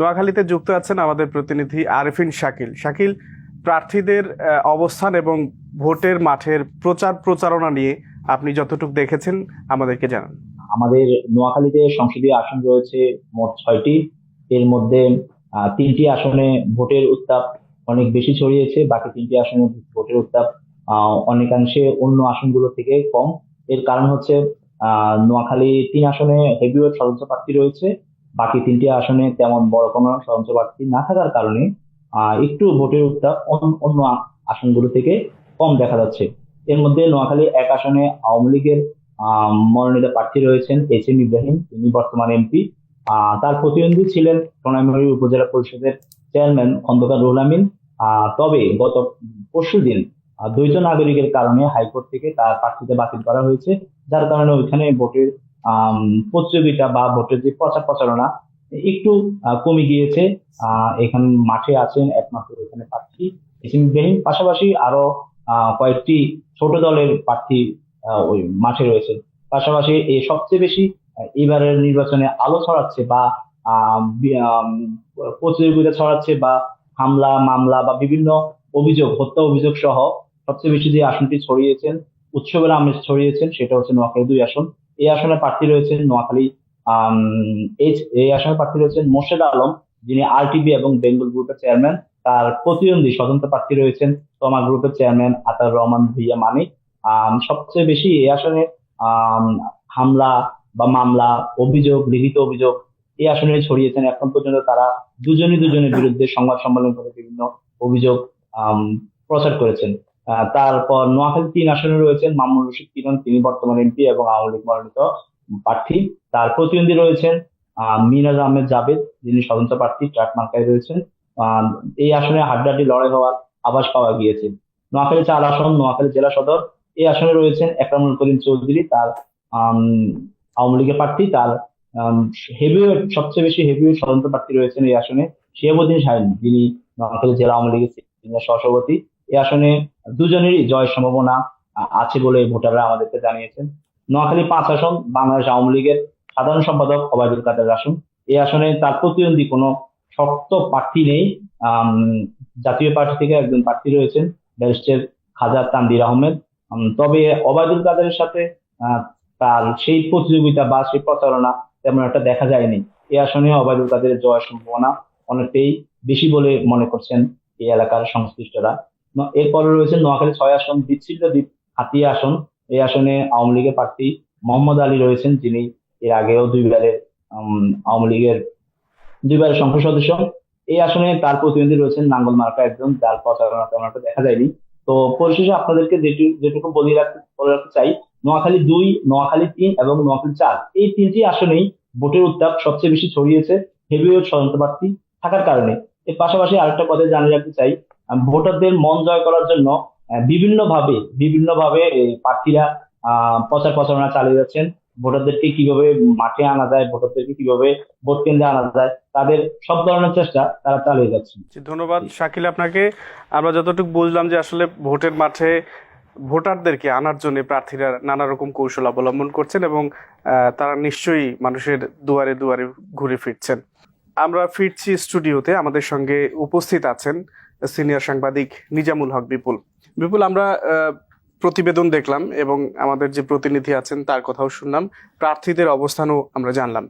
নোয়াখালীতে যুক্ত আছেন আমাদের প্রতিনিধি আরিফিন শাকিল। শাকিল, প্রার্থীদের অবস্থান এবং ভোটের মাঠের প্রচার প্রচারণা নিয়ে আপনি যতটুকু দেখেছেন, আমাদেরকে জানান। আমাদের নোয়াখালীতে সংসদীয় আসন রয়েছে মোট ছয়টি। এর মধ্যে তিনটি আসনে ভোটের উত্তাপ অনেক বেশি ছড়িয়েছে, বাকি তিনটি আসনে ভোটের উত্তাপ অনেকাংশে অন্য আসনগুলো থেকে কম। এর কারণ হচ্ছে নোয়াখালী তিন আসনে হেভিওয়েট সদস্য প্রার্থী রয়েছে। বাকি তিনটি আসনে তেমন বড় কোনো সদস্য প্রার্থী না থাকার কারণে একটু ভোটের উত্তাপ অন্য- আসনগুলো থেকে কম দেখা যাচ্ছে। এর মধ্যে নোয়াখালী এক আসনে আওয়ামী লীগের মনোনীত প্রার্থী রয়েছেন এস এম ইব্রাহিম, তিনি বর্তমান এমপি তার প্রতিদ্বন্দ্বী ছিলেন সোনাইমুড়ি উপজেলা পরিষদের চেয়ারম্যান খন্দকার রুহুল আমিন। তবে গত পরশু দিন দ্বৈত নাগরিকের কারণে হাইকোর্ট থেকে তার প্রার্থীতে বাতিল করা হয়েছে, যার কারণে ওইখানে ভোটের প্রতিযোগিতা বা ভোটের যে প্রচার প্রচারণা, একটু কমে গিয়েছে। এখানে মাঠে আছেন একমাত্র এখানে প্রার্থী এস এম ইব্রাহিম। পাশাপাশি আরও কয়েকটি ছোট দলের প্রার্থী ওই মাঠে রয়েছে পাশাপাশি এই সবচেয়ে বেশি এবারের নির্বাচনে আলো ছড়াচ্ছে বা প্রতিযোগিতা ছড়াচ্ছে বা হামলা, মামলা বা বিভিন্ন অভিযোগ, হত্যা অভিযোগ সহ সবচেয়ে বেশি যে আসনটি ছড়িয়েছেন, উৎসবের আমেজ ছড়িয়েছেন, সেটা হচ্ছে নোয়াখালী দুই আসন। এই আসনে প্রার্থী রয়েছেন নোয়াখালী এই আসনে প্রার্থী রয়েছেন মোর্শেদ আলম, যিনি আরটিবি এবং বেঙ্গল গ্রুপের চেয়ারম্যান তার প্রতিদ্বন্দ্বী স্বতন্ত্র প্রার্থী রয়েছেন তমা গ্রুপের চেয়ারম্যান আতার রহমান ভুইয়া মানিক। সবচেয়ে বেশি এই আসনে হামলা বা মামলা, অভিযোগ, লিখিত অভিযোগ এই আসনে ছড়িয়েছেন। এখন পর্যন্ত তারা দুজনই দুজনের বিরুদ্ধে সংবাদ সম্মেলন করে বিভিন্ন অভিযোগ প্রচার করেছেন। তারপর নোয়াখালী তিন আসনে রয়েছেন মামুন রশিদ কিরণ, তিনি বর্তমান এমপি এবং আওয়ামী লীগ মনোনীত প্রার্থী। তার প্রতিদ্বন্দ্বী রয়েছেন মিনাজ আহমেদ জাবেদ যিনি স্বতন্ত্র প্রার্থী, ট্রাক মার্কায় রয়েছেন। এই আসনে হাড্ডাহাড্ডি লড়াই হওয়ার আভাস পাওয়া গিয়েছে। নোয়াখালী চার আসন, নোয়াখালী জেলা সদর। এই আসনে রয়েছেন একরামুল করিম চৌধুরী, তার আওয়ামী লীগের প্রার্থী, তার হেভিওয়েট সবচেয়ে বেশি হেভিওয়েট স্বতন্ত্র প্রার্থী রয়েছেন এই আসনে শিয়াবুদ্দিন শাহিন যিনি নোয়াখালী জেলা আওয়ামী লীগের সহসভাপতি। এই আসনে দুজনেরই জয় সম্ভাবনা আছে বলে ভোটাররা আমাদেরকে জানিয়েছেন। নোয়াখালী পাঁচ আসন, বাংলাদেশ আওয়ামী লীগের সাধারণ সম্পাদক ওবায়দুল কাদের আসন। এই আসনে তার প্রতিদ্বন্দ্বী কোনো শক্ত প্রার্থী নেই। জাতীয় পার্টি থেকে একজন প্রার্থী রয়েছেন ব্যারিস্টার খাজা তানদির আহমেদ। তবে ওবায়দুল কাদেরের সাথে তার সেই প্রতিযোগিতা বা সেই প্রচারণা তেমন একটা দেখা যায়নি। এ আসনে ওবায়দুল কাদেরের জয়ের সম্ভাবনা অনেকটাই বেশি বলে মনে করছেন এই এলাকার সংশ্লিষ্টরা। এরপরে রয়েছে নোয়াখালী ছয় আসন, বিচ্ছিন্ন দ্বীপ হাতিয়া আসন। এই আসনে আওয়ামী লীগের প্রার্থী মোহাম্মদ আলী রয়েছেন, যিনি এর আগেও দুইবারের আওয়ামী লীগের দুইবারের সংসদ সদস্য। এই আসনে তার প্রতিনিধি রয়েছেন নাঙ্গল মার্কা একজন, যার প্রচারণা তেমন একটা দেখা যায়নি। তো পরিশেষে আপনাদেরকে যেটু- যেটুকু বলে রাখতে বলে রাখতে চাই, নোয়াখালী দুই, নোয়াখালী তিন এবং নোয়াখালী চার। এই তিনটি আসনেই ভোটের উত্তাপ সবচেয়ে বেশি ছড়িয়েছে হেভিওয়েট স্বতন্ত্র প্রার্থী থাকার কারণে। এর পাশাপাশি আরেকটা কথা জানিয়ে রাখতে চাই ভোটারদের মন জয় করার জন্য বিভিন্ন ভাবে বিভিন্ন ভাবে প্রার্থীরা প্রচার প্রচারণা চালিয়ে যাচ্ছেন। ভোটারদেরকে কীভাবে মাঠে আনা যায়, ভোটারদেরকে কীভাবে ভোট কেন্দ্রে আনা যায়, তাদের সব ধরনের চেষ্টা তারা চালিয়ে যাচ্ছেন। ধন্যবাদ। শাকিল, আপনাকে আমরা যতটুকু বুঝলাম যে আসলে ভোটের মাঠে ভোটারদেরকে আনার জন্য প্রার্থীরা নানা রকম কৌশল অবলম্বন করছেন এবং তারা নিশ্চয়ই মানুষের দুয়ারে দুয়ারে ঘুরে ফিরছেন। আমরা ফিরছি স্টুডিওতে, আমাদের সঙ্গে উপস্থিত আছেন সিনিয়র সাংবাদিক নিজামুল হক বিপুল। বিপুল, আমরা প্রতিবেদন দেখলাম এবং আমাদের যে প্রতিনিধি আছেন তার কথাও শুনলাম। প্রার্থীদের অবস্থানও আমরা জানলাম।